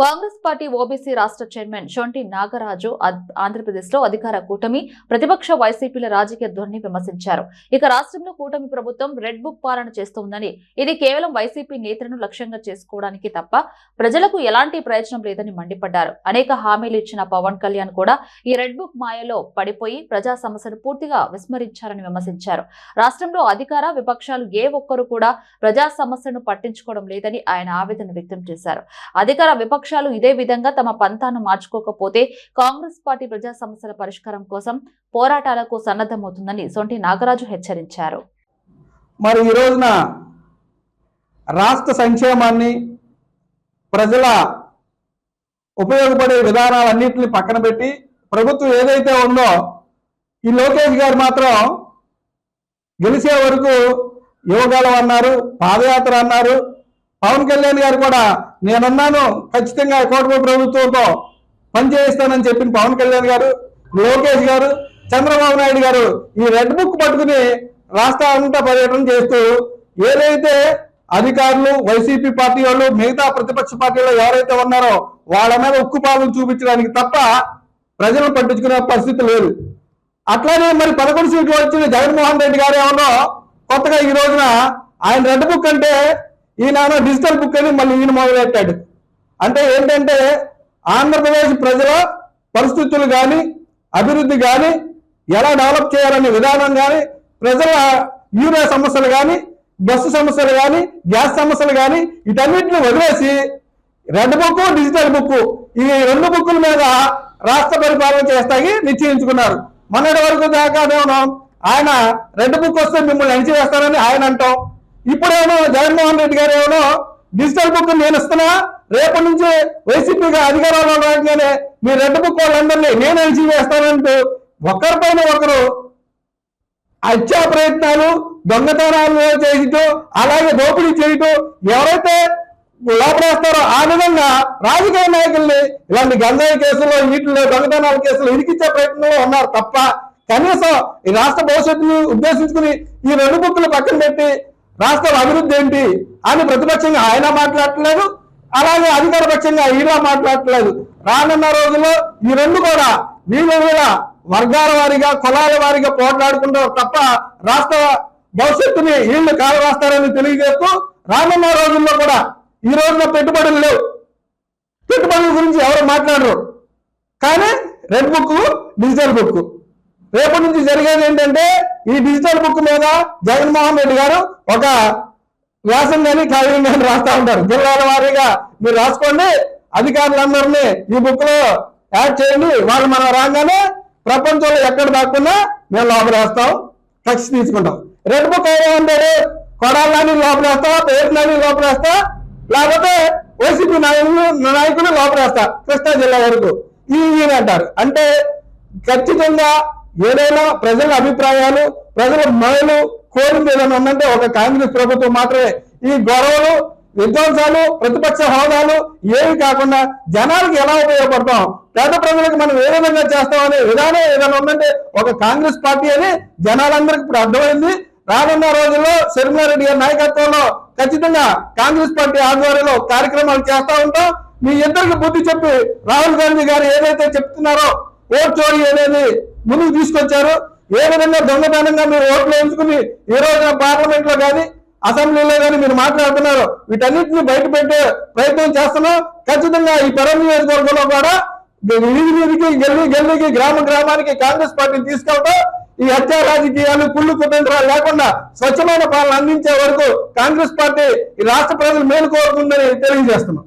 Congress party OBC రాష్ట్ర chairman Shonti Nagaraju ఆంధ్రప్రదేశ్లో అధికార కూటమి ప్రతిపక్ష వైసీపీల రాజకీయ ధ్వని విమర్శించారు. ఇక రాష్ట్రంలో కూటమి ప్రభుత్వం రెడ్ బుక్ పాలన చేస్తోందని ఇది కేవలం వైసీపీ నేతలను లక్ష్యంగా చేసుకోవడానికి తప్ప ప్రజలకు ఎలాంటి ప్రయోజనం లేదని మండిపడ్డారు. అనేక హామీలు ఇచ్చిన పవన్ కళ్యాణ్ కూడా ఈ రెడ్ బుక్ మాయలో పడిపోయి ప్రజా సమస్యను పూర్తిగా విస్మరించారని విమర్శించారు. రాష్ట్రంలో అధికార విపక్షాలు ఏ ఒక్కరు కూడా ప్రజా సమస్యను పట్టించుకోవడం లేదని ఆయన ఆవేదన వ్యక్తం చేశారు. అధికార విపక్ష విపక్షాలు ఇదే విధంగా తమ పంతాను మార్చుకోకపోతే కాంగ్రెస్ పార్టీ ప్రజా సమస్యల పరిష్కారం కోసం పోరాటాలకు సన్నద్ధమవుతుందని సొంటి నాగరాజు హెచ్చరించారు. మరి ఈ రోజున రాష్ట్ర సంక్షేమాన్ని ప్రజల ఉపయోగపడే విధానాలన్నింటినీ పక్కన పెట్టి ప్రభుత్వం ఏదైతే ఉందో ఈ లోకేష్ గారు మాత్రం గెలిచే వరకు యోగాలు అన్నారు పాదయాత్ర అన్నారు పవన్ కళ్యాణ్ గారు కూడా నేనున్నాను ఖచ్చితంగా కూటమి ప్రభుత్వంతో పనిచేయిస్తానని చెప్పిన పవన్ కళ్యాణ్ గారు లోకేష్ గారు చంద్రబాబు నాయుడు గారు ఈ రెడ్ బుక్ పట్టుకుని రాష్ట్రం అంతా పర్యటన చేస్తూ ఏదైతే అధికారులు వైసీపీ పార్టీ వాళ్ళు మిగతా ప్రతిపక్ష పార్టీలో ఎవరైతే ఉన్నారో వాళ్ళ మీద ఉక్కు పాలన చూపించడానికి తప్ప ప్రజలను పట్టించుకునే పరిస్థితి లేదు. అట్లానే మరి పదకొండు సీట్లు వచ్చిన జగన్మోహన్ రెడ్డి గారు ఏమన్నా కొత్తగా ఈ రోజున ఆయన రెడ్ బుక్ అంటే ఈయన డిజిటల్ బుక్ అని మళ్ళీ ఈయన మొదలెట్టాడు. అంటే ఏంటంటే ఆంధ్రప్రదేశ్ ప్రజల పరిస్థితులు కానీ అభివృద్ధి కానీ ఎలా డెవలప్ చేయాలనే విధానం కానీ ప్రజల యూరియా సమస్యలు కానీ బస్సు సమస్యలు కానీ గ్యాస్ సమస్యలు కానీ వీటన్నిటిని వదిలేసి రెడ్ బుక్ డిజిటల్ బుక్ ఈ రెండు బుక్కుల మీద రాష్ట్ర పరిపాలన చేస్తాయి నిశ్చయించుకున్నారు. మొన్నటి వరకు దాకా ఆయన రెడ్ బుక్ వస్తే మిమ్మల్ని అణిచివేస్తారని ఆయన అంటాం. ఇప్పుడేమో జగన్మోహన్ రెడ్డి గారు ఏమో డిజిటల్ బుక్ నేను ఇస్తున్నా రేపటి నుంచి వైసీపీగా అధికారంలో రాగానే మీ రెడ్ బుక్ వాళ్ళందరినీ నేను అణిచివేస్తానంటూ ఒకరిపైన ఒకరు హత్యా ప్రయత్నాలు దొంగతనాలు చేయటం అలాగే దోపిడీ చేయటం ఎవరైతే లోపలేస్తారో ఆ విధంగా రాజకీయ నాయకుల్ని ఇలాంటి గంజాయి కేసుల్లో వీటిలో దొంగతనాల కేసులు ఇరికిచ్చే ప్రయత్నంలో ఉన్నారు తప్ప కనీసం ఈ రాష్ట్ర భవిష్యత్తుని ఉద్దేశించుకుని ఈ రెండు బుక్కులు పక్కన పెట్టి రాష్ట్రం అభివృద్ధి ఏంటి అని ప్రతిపక్షంగా ఆయన మాట్లాడట్లేదు అలాగే అధికార పక్షంగా ఈయన మాట్లాడట్లేదు. రానున్న రోజుల్లో ఈ రెండు కూడా వీళ్ళ వీళ్ళ వర్గాల వారిగా కులాల వారిగా పోట్లాడుకుంటారు తప్ప రాష్ట్ర భవిష్యత్తుని వీళ్ళు కాలరాస్తారని తెలియజేస్తూ రానున్న రోజుల్లో కూడా ఈ రోజున పెట్టుబడులు లేవు. పెట్టుబడుల గురించి ఎవరు మాట్లాడరు. కానీ రెడ్ బుక్ డిజిటల్ బుక్ రేపటి నుంచి జరిగేది ఏంటంటే ఈ డిజిటల్ బుక్ మీద జగన్మోహన్ రెడ్డి గారు ఒక వ్యాసం కానీ కావ్యం కానీ రాస్తా ఉంటారు. జిల్లాల వారీగా మీరు రాసుకోండి. అధికారులందరినీ ఈ బుక్లో యాడ్ చేయండి. వాళ్ళు మనం రాగానే ప్రపంచంలో ఎక్కడ దాక్కున్నా మేము లోపల వేస్తాం. కక్ష తీసుకుంటాం. రెడ్ బుక్ ఏమంటారు కొడాలని లోపలేస్తా లోపల వేస్తా లేకపోతే వైసీపీ నాయకులు నాయకులు లోపలేస్తా కృష్ణా జిల్లా వరకు. ఈ అంటారు. అంటే ఖచ్చితంగా ఏదైనా ప్రజల అభిప్రాయాలు ప్రజల మేలు కోరింది ఏదైనా ఉందంటే ఒక కాంగ్రెస్ ప్రభుత్వం మాత్రమే. ఈ గొడవలు విధ్వంసాలు ప్రతిపక్ష హోదాలు ఏవి కాకుండా జనాలకు ఎలా ఉపయోగపడతాం? పేద ప్రజలకు మనం ఏ విధంగా చేస్తామనే విధానం ఏదైనా ఉందంటే ఒక కాంగ్రెస్ పార్టీ అని జనాలందరికీ ఇప్పుడు అర్థమైంది. రానున్న రోజుల్లో శర్మారెడ్డి గారి నాయకత్వంలో ఖచ్చితంగా కాంగ్రెస్ పార్టీ ఆధ్వర్యంలో కార్యక్రమాలు చేస్తా ఉంటాం. మీ ఇద్దరికి బుద్ధి చెప్పి రాహుల్ గాంధీ గారు ఏదైతే చెప్తున్నారో ఓట్ చోరీ అనేది ముందుకు తీసుకొచ్చారు. ఏ విధంగా దొంగతనంగా మీరు ఓట్లు ఎంచుకుని ఈ రోజున పార్లమెంట్లో కానీ అసెంబ్లీలో కానీ మీరు మాట్లాడుతున్నారు వీటన్నిటిని బయట పెట్టే ప్రయత్నం చేస్తున్నాం. ఖచ్చితంగా ఈ పరం నియోజకవర్గంలో కూడా వీధి వీధికి గెల్లి గెల్లికి గ్రామ గ్రామానికి కాంగ్రెస్ పార్టీని తీసుకెళ్తాం. ఈ హత్యా రాజకీయాలు కుళ్ళు కుతంత్రాలు లేకుండా స్వచ్ఛమైన పాలన అందించే వరకు కాంగ్రెస్ పార్టీ ఈ రాష్ట్ర ప్రజలు మేలు కోరుతుందని తెలియజేస్తున్నాం.